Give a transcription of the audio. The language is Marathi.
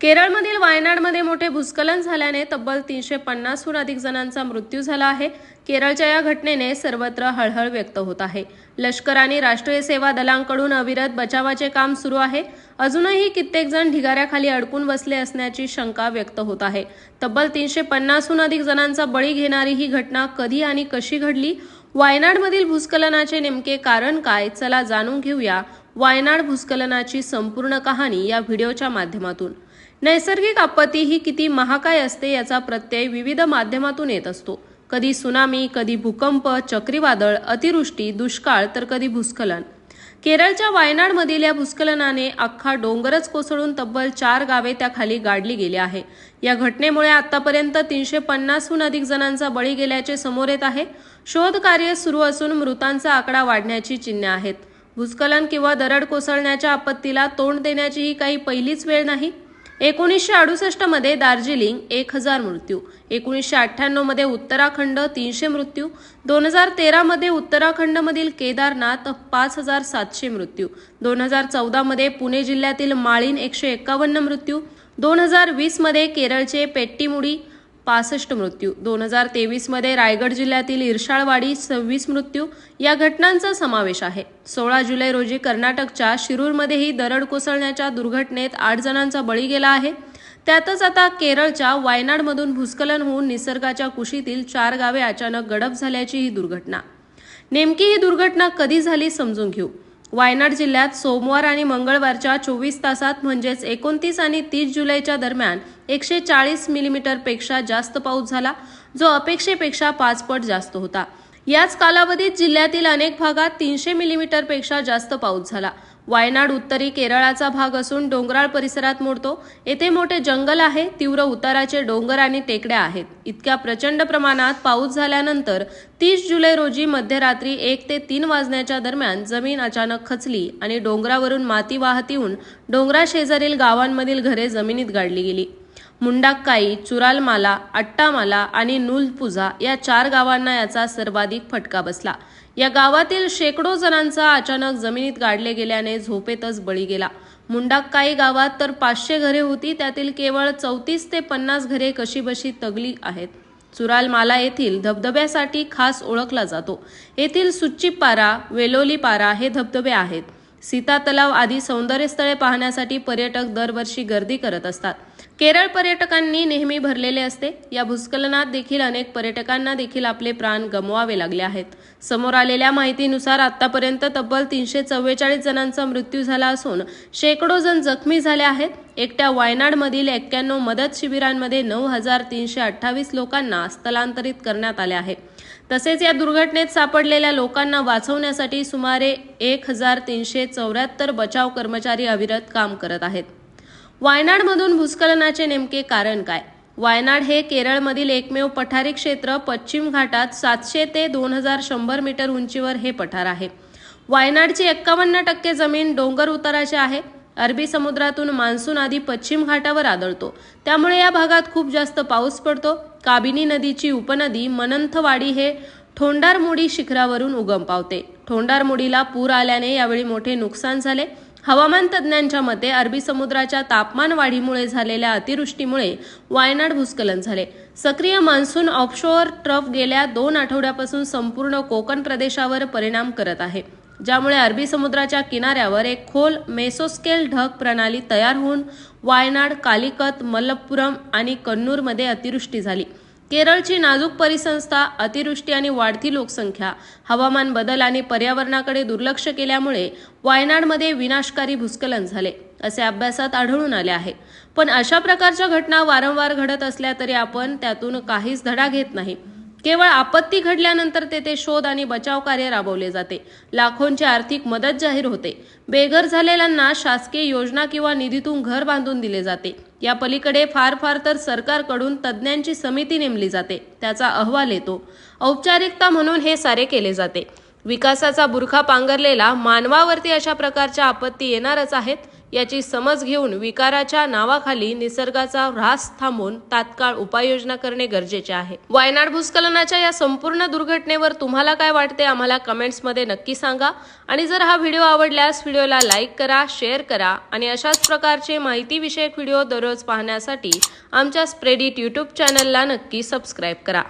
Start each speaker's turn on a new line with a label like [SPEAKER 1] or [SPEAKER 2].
[SPEAKER 1] केरळमधील वायनाडमध्ये मोठे भूस्खलन झाल्याने तब्बल तीनशे पन्नासहून अधिक जणांचा मृत्यू झाला आहे. केरळच्या या घटनेने सर्वत्र हळहळ व्यक्त होत आहे. लष्कर आणि राष्ट्रीय सेवा दलांकडून अविरत बचावाचे काम सुरू आहे. अजूनही कित्येक जण ढिगाऱ्याखाली अडकून बसले असण्याची शंका व्यक्त होत आहे. तब्बल तीनशे पन्नासहून अधिक जणांचा बळी घेणारी ही घटना कधी आणि कशी घडली? वायनाडमधील भूस्खलनाचे नेमके कारण काय? चला जाणून घेऊया वायनाड भूस्खलनाची संपूर्ण कहाणी या व्हिडिओच्या माध्यमातून. नैसर्गिक आपत्ती ही किती महाकाय असते याचा प्रत्यय विविध माध्यमातून येत असतो. कधी सुनामी कधी भूकंप चक्रीवादळ अतिवृष्टी दुष्काळ तर कधी भूस्खलन. केरळच्या वायनाडमधील या भूस्खलनाने अख्खा डोंगरच कोसळून तब्बल चार गावे त्याखाली गाडली गेली आहे. या घटनेमुळे आतापर्यंत तीनशे पन्नासहून अधिक जणांचा बळी गेल्याचे समोर येत आहे. शोध कार्य सुरू असून मृतांचा आकडा वाढण्याची चिन्हे आहेत. भूस्खलन किंवा दरड कोसळण्याच्या आपत्तीला तोंड देण्याची ही काही पहिलीच वेळ नाही. एकोणीसशे अडुसष्टमध्ये दार्जिलिंग एक हजार मृत्यू. एकोणीसशे अठ्ठ्याण्णवमध्ये उत्तराखंड तीनशे मृत्यू. दोन हजार तेरामध्ये उत्तराखंडमधील केदारनाथ पाच हजार सातशे मृत्यू. दोन हजार चौदामध्ये पुणे जिल्ह्यातील माळीन एकशे एकावन्न मृत्यू. दोन हजार वीसमध्ये केरळचे पेट्टीमुडी. पासष्ट मृत्यू. दोन हजार तेवीसमध्ये रायगड जिल्ह्यातील इरशाळवाडी सव्वीस मृत्यू. या घटनांचा समावेश आहे. सोळा जुलै रोजी कर्नाटकच्या शिरूरमध्येही दरड कोसळण्याच्या दुर्घटनेत आठ जणांचा बळी गेला आहे. त्यातच आता केरळच्या वायनाडमधून भूस्खलन होऊन निसर्गाच्या कुशीतील चार गावे अचानक गडप झाल्याची ही दुर्घटना. नेमकी ही दुर्घटना कधी झाली समजून घेऊ. वायनाड जिल्ह्यात सोमवार आणि मंगळवारच्या चोवीस तासात म्हणजेच एकोणतीस आणि तीस जुलैच्या दरम्यान एकशे चाळीस मिलीमीटरपेक्षा जास्त पाऊस झाला जो अपेक्षेपेक्षा पाच पट जास्त होता. याच कालावधीत जिल्ह्यातील अनेक भागात तीनशे मिलीमीटरपेक्षा जास्त पाऊस झाला. वायनाड उत्तरी केरळाचा भाग असून डोंगराळ परिसरात मोडतो. येथे मोठे जंगल आहे तीव्र उताराचे डोंगर आणि टेकड्या आहेत. इतक्या प्रचंड प्रमाणात पाऊस झाल्यानंतर तीस जुलै रोजी मध्यरात्री एक ते तीन वाजण्याच्या दरम्यान जमीन अचानक खचली आणि डोंगरावरून माती वाहत येऊन डोंगराशेजारील गावांमधील घरे जमिनीत गाडली गेली. मुंडाक्काई चुरालमाला अट्टामाला आणि नूलपुझा या चार गावांना याचा सर्वाधिक फटका बसला. या गावातील शेकडो जणांचा अचानक जमिनीत गाडले गेल्याने झोपेतच बळी गेला. मुंडाक्काई गावात तर पाचशे घरे होती त्यातील केवळ चौतीस ते पन्नास घरे कशीबशी तगली आहेत. चुरालमाला येथील धबधब्यासाठी खास ओळखला जातो. येथील सुच्चीपारा वेलोलीपारा हे धबधबे आहेत. सीता तलाव आदी सौंदर्यस्थळे पाहण्यासाठी पर्यटक दरवर्षी गर्दी करत असतात. केरळ पर्यटकांनी नेहमी भरलेले असते. या भूस्खलनात देखील अनेक पर्यटकांना देखील आपले प्राण गमवावे लागले आहेत. समोर आलेल्या माहितीनुसार आतापर्यंत तब्बल तीनशे चव्वेचाळीस जणांचा मृत्यू झाला असून शेकडो जण जखमी झाले आहेत. एकट्या वायनाडमधील एक्क्याण्णव मदत शिबिरांमध्ये नऊ हजार तीनशे अठ्ठावीस लोकांना स्थलांतरित करण्यात आले आहे. तसेच या दुर्घटनेत सापडलेल्या लोकांना वाचवण्यासाठी सुमारे एक हजार तीनशे चौऱ्याहत्तर बचाव कर्मचारी अविरत काम करत आहेत. वायनाडमधून भूस्खलनाचे नेमके कारण काय? वायनाड हे केरळमधील एकमेव पठारी क्षेत्र पश्चिम घाटात सातशे ते दोन हजार शंभर मीटर उंचीवर हे पठार आहे. वायनाडची एक्कावन्न टक्के जमीन डोंगर उताराची आहे. अरबी समुद्रातून मान्सून आधी पश्चिम घाटावर आदळतो. त्यामुळे या भागात खूप जास्त पाऊस पडतो. काबिनी नदीची उपनदी मनंथवाडी हे ठोंडारमुडी शिखरावरून उगम पावते. ठोंडारमुडीला पूर आल्याने यावेळी मोठे नुकसान झाले. हवामान तज्ज्ञांच्या मते अरबी समुद्राच्या तापमान वाढीमुळे झालेल्या अतिवृष्टीमुळे वायनाड भूस्खलन झाले. सक्रिय मान्सून ऑफशोअर ट्रफ गेल्या दोन आठवड्यापासून संपूर्ण कोकण प्रदेशावर परिणाम करत आहे ज्यामुळे अरबी समुद्राच्या किनाऱ्यावर एक खोल मेसोस्केल ढग प्रणाली तयार होऊन वायनाड कालिकत मलप्पुरम आणि कन्नूरमध्ये अतिवृष्टी झाली. केरळची नाजूक परिसंस्था अतिवृष्टी आणि वाढती लोकसंख्या हवामान बदल आणि पर्यावरणाकडे दुर्लक्ष केल्यामुळे वायनाडमध्ये विनाशकारी भूस्खलन झाले असे अभ्यासात आढळून आले आहे. पण अशा प्रकारच्या घटना वारंवार घडत असल्या तरी आपण त्यातून काहीच धडा घेत नाही. केवळ आपत्ती घडल्यानंतर तेथे शोध आणि बचाव कार्य राबवले जाते. लाखोंची आर्थिक मदत जाहीर होते. बेघर झालेल्यांना शासकीय योजना किंवा निधीतून घर बांधून दिले जाते. या पलीकडे फार फार तर सरकारकडून तज्ज्ञांची समिती नेमली जाते त्याचा अहवाल येतो. औपचारिकता म्हणून हे सारे केले जाते. विकासाचा बुरखा पांघरलेला मानवावरती अशा प्रकारच्या आपत्ती येणारच आहेत याची समज घेऊन विकाराच्या नावाखाली निसर्गाचा ऱ्हास थांबवून तात्काळ उपाययोजना करणे गरजेचे आहे. वायनाड भूस्खलनाच्या या संपूर्ण दुर्घटनेवर तुम्हाला काय वाटते आम्हाला कमेंट्समध्ये नक्की सांगा. आणि जर हा व्हिडिओ आवडल्यास व्हिडिओला लाईक करा शेअर करा आणि अशाच प्रकारचे माहितीविषयक व्हिडिओ दररोज पाहण्यासाठी आमच्या स्प्रेडिट यूट्यूब चॅनलला नक्की सबस्क्राईब करा.